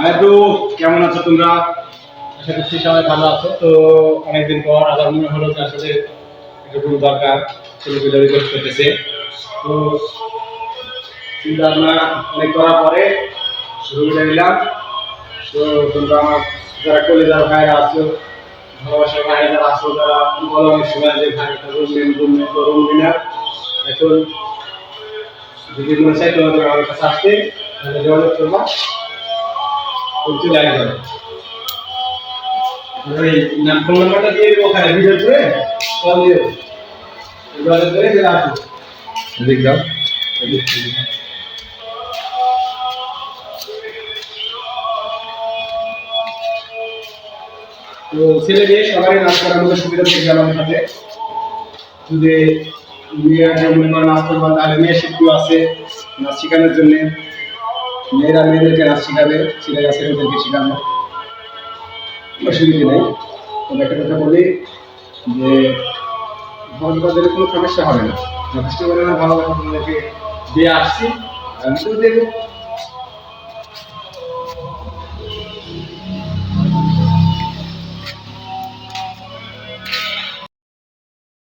Hi bro, কেমন আছো তোমরা? আশা করছি সবাই ভালো আছো। তো অনেকদিন পর আবার মনে হলো যে আসলে একটু দরকার ছেলেগুলো রিকোয়েস্ট করতেছে। তো চিন্তা ভাবনা অনেক করার পরে শুরু করে দিলাম। তো তোমরা আমার যারা কলেজার ভাইরা আছো, ভালোবাসার ভাইরা যারা আছো যারা বলো অনেক সময় যে ভাই একটা রুম নেন রুম নেন তো রুম নেন এখন যদি মনে চাই তোমাদের আমার কাছে আসতে তাহলে যোগাযোগ করবা। তো চলে আসবে ওই নাম ফোন নাম্বারটা দিয়ে দেবো ওখানে ভিডিও করে কল দিও যোগাযোগ করে আসো দেখ দাও। তো ছেলে মেয়ে সবারই নাচ করার মতো সুবিধা থেকে গেল আমার সাথে যদি মেয়েরা যে মনে নাচ করবা তাহলে মেয়ে শিল্পী আছে নাচ শেখানোর জন্য। মেয়েরা মেয়েদেরকে নাচ শেখাবে ছেলেরা ছেলেদেরকে শেখাবে। অসুবিধে নেই। তবে একটা কথা বলি যে ভগবানের কোনো সমস্যা হবে না। যথেষ্ট পরিমাণে ভালো দিয়ে আসছি। আমি তো দেখব।